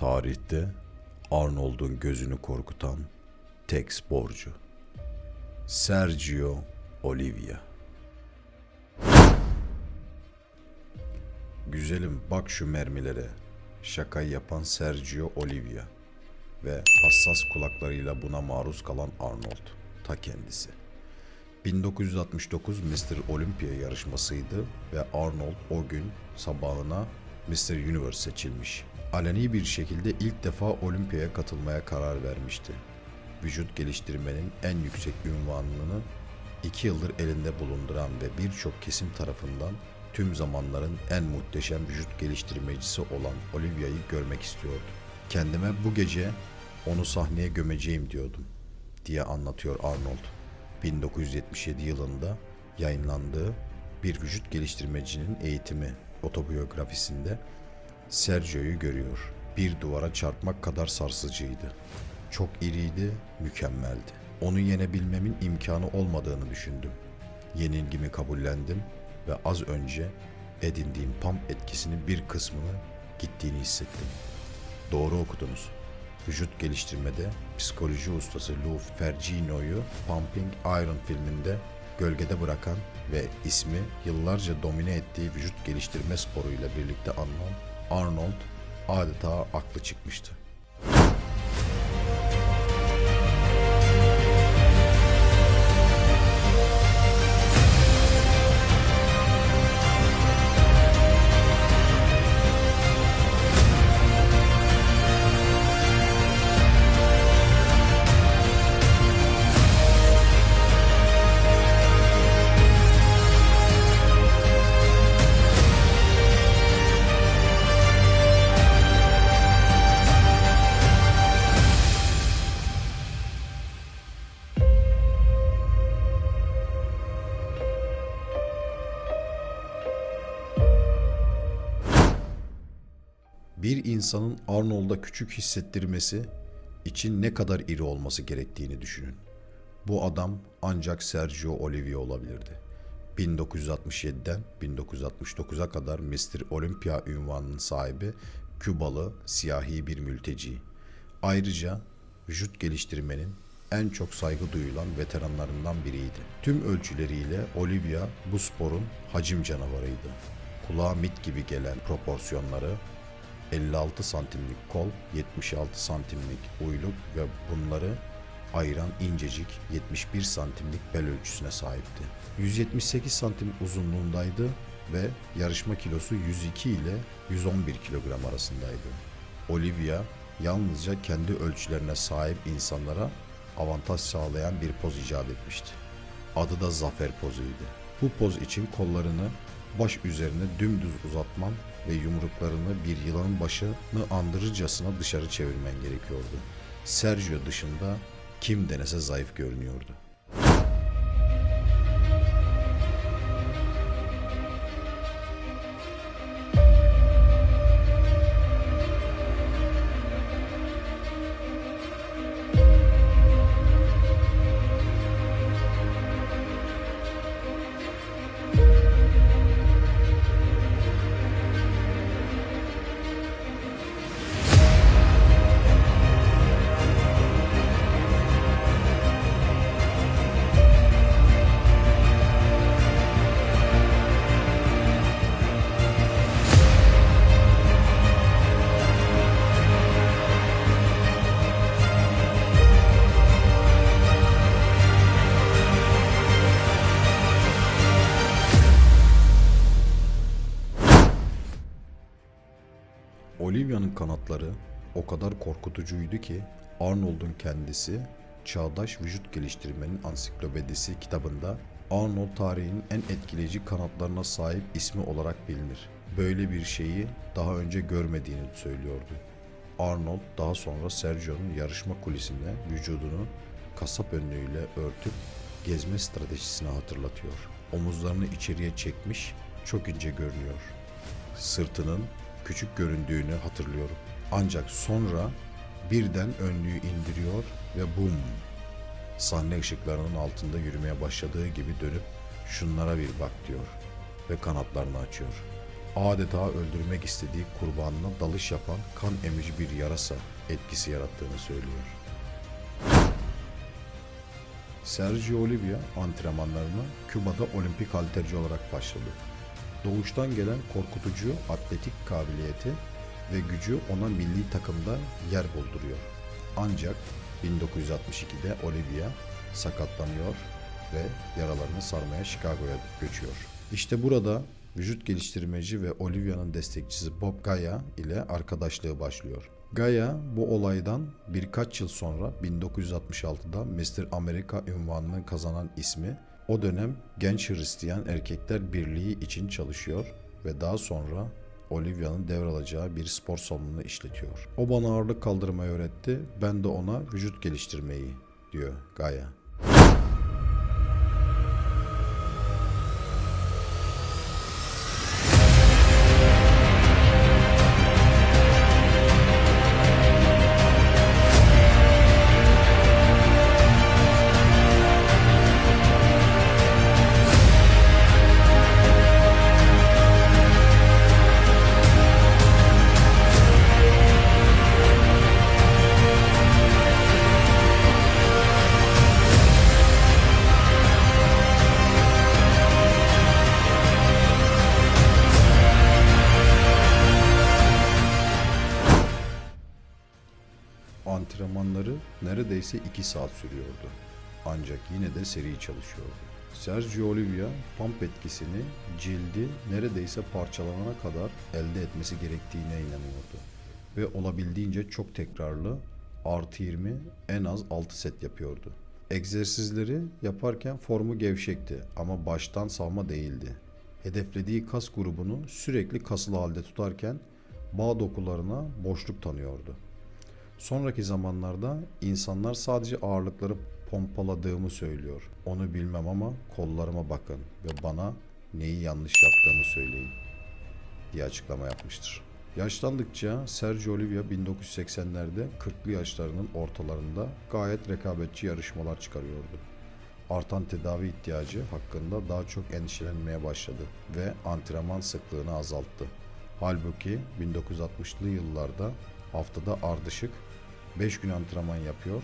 Tarihte Arnold'un gözünü korkutan tek sporcu. Sergio Olivia. Güzelim bak şu mermilere. Şaka yapan Sergio Olivia ve hassas kulaklarıyla buna maruz kalan Arnold ta kendisi. 1969 Mr. Olympia yarışmasıydı ve Arnold o gün sabahına Mr. Universe seçilmiş. Aleni bir şekilde ilk defa Olimpiyaya katılmaya karar vermişti. Vücut geliştirmenin en yüksek ünvanını iki yıldır elinde bulunduran ve birçok kesim tarafından tüm zamanların en muhteşem vücut geliştirmecisi olan Olivia'yı görmek istiyordu. Kendime bu gece onu sahneye gömeceğim diyordum diye anlatıyor Arnold. 1977 yılında yayınlandığı bir vücut geliştirmecinin eğitimi otobiyografisinde Sergio'yu görüyor. Bir duvara çarpmak kadar sarsıcıydı. Çok iriydi, mükemmeldi. Onu yenebilmemin imkanı olmadığını düşündüm. Yenilgimi kabullendim ve az önce edindiğim pump etkisinin bir kısmını gittiğini hissettim. Doğru okudunuz. Vücut geliştirmede psikoloji ustası Lou Ferrigno'yu Pumping Iron filminde gölgede bırakan ve ismi yıllarca domine ettiği vücut geliştirme sporuyla birlikte anılan Arnold adeta aklı çıkmıştı. Bir insanın Arnold'a küçük hissettirmesi için ne kadar iri olması gerektiğini düşünün. Bu adam ancak Sergio Olivia olabilirdi. 1967'den 1969'a kadar Mr. Olympia ünvanının sahibi Kübalı siyahi bir mülteci. Ayrıca vücut geliştirmenin en çok saygı duyulan veteranlarından biriydi. Tüm ölçüleriyle Olivia bu sporun hacim canavarıydı. Kulağa mit gibi gelen proporsiyonları 56 santimlik kol, 76 santimlik uyluk ve bunları ayıran incecik 71 santimlik bel ölçüsüne sahipti. 178 santim uzunluğundaydı ve yarışma kilosu 102 ile 111 kilogram arasındaydı. Olivia yalnızca kendi ölçülerine sahip insanlara avantaj sağlayan bir poz icat etmişti. Adı da zafer pozuydu. Bu poz için kollarını baş üzerine dümdüz uzatman ve yumruklarını bir yılanın başını andırırcasına dışarı çevirmen gerekiyordu. Sergio dışında kim denese zayıf görünüyordu. Olivia'nın kanatları o kadar korkutucuydu ki Arnold'un kendisi Çağdaş Vücut Geliştirmenin Ansiklopedisi kitabında Arnold tarihinin en etkileyici kanatlarına sahip ismi olarak bilinir. Böyle bir şeyi daha önce görmediğini söylüyordu. Arnold daha sonra Sergio'nun yarışma kulisinde vücudunu kasap önlüğüyle örtüp gezme stratejisini hatırlatıyor. Omuzlarını içeriye çekmiş, çok ince görünüyor. Sırtının küçük göründüğünü hatırlıyorum. Ancak sonra birden önlüğü indiriyor ve bum sahne ışıklarının altında yürümeye başladığı gibi dönüp şunlara bir bak diyor ve kanatlarını açıyor. adeta öldürmek istediği kurbanına dalış yapan kan emici bir yarasa etkisi yarattığını söylüyor. Sergio Olivia antrenmanlarına Küba'da olimpik halterci olarak başladı. Doğuştan gelen korkutucu atletik kabiliyeti ve gücü ona milli takımda yer bulduruyor. Ancak 1962'de Olivia sakatlanıyor ve yaralarını sarmaya Chicago'ya göçüyor. İşte burada vücut geliştirmeci ve Olivia'nın destekçisi Bob Gaia ile arkadaşlığı başlıyor. Gaia bu olaydan birkaç yıl sonra 1966'da Mr. Amerika ünvanını kazanan ismi o dönem Genç Hristiyan Erkekler Birliği için çalışıyor ve daha sonra Olivia'nın devralacağı bir spor salonunu işletiyor. O bana ağırlık kaldırmayı öğretti, ben de ona vücut geliştirmeyi diyor Gaia. Antrenmanları neredeyse 2 saat sürüyordu. Ancak yine de seri çalışıyordu. Sergio Olivia pump etkisini cildi neredeyse parçalanana kadar elde etmesi gerektiğine inanıyordu. Ve olabildiğince çok tekrarlı artı 20 en az 6 set yapıyordu. Egzersizleri yaparken formu gevşekti ama baştan savma değildi. Hedeflediği kas grubunu sürekli kasılı halde tutarken bağ dokularına boşluk tanıyordu. Sonraki zamanlarda insanlar sadece ağırlıkları pompaladığımı söylüyor. Onu bilmem ama kollarıma bakın ve bana neyi yanlış yaptığımı söyleyin diye açıklama yapmıştır. Yaşlandıkça Sergio Olivia 1980'lerde 40'lı yaşlarının ortalarında gayet rekabetçi yarışmalar çıkarıyordu. Artan tedavi ihtiyacı hakkında daha çok endişelenmeye başladı ve antrenman sıklığını azalttı. Halbuki 1960'lı yıllarda haftada ardışık 5 gün antrenman yapıyor,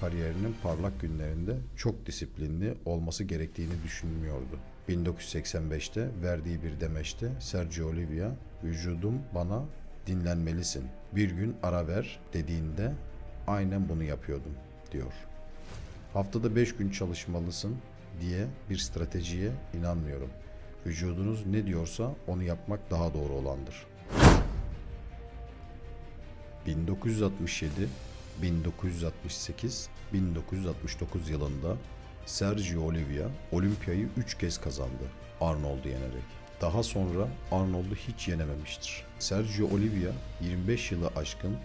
kariyerinin parlak günlerinde çok disiplinli olması gerektiğini düşünmüyordu. 1985'te verdiği bir demeçte Sergio Olivia, vücudum bana dinlenmelisin, bir gün ara ver dediğinde aynen bunu yapıyordum diyor. Haftada 5 gün çalışmalısın diye bir stratejiye inanmıyorum. Vücudunuz ne diyorsa onu yapmak daha doğru olandır. 1967, 1968, 1969 yılında Sergio Olivia Olimpiyayı 3 kez kazandı Arnold'u yenerek. Daha sonra Arnold'u hiç yenememiştir. Sergio Olivia 25 yılı aşkın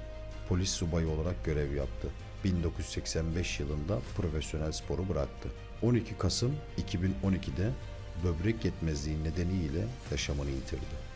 polis subayı olarak görev yaptı. 1985 yılında profesyonel sporu bıraktı. 12 Kasım 2012'de böbrek yetmezliği nedeniyle yaşamını yitirdi.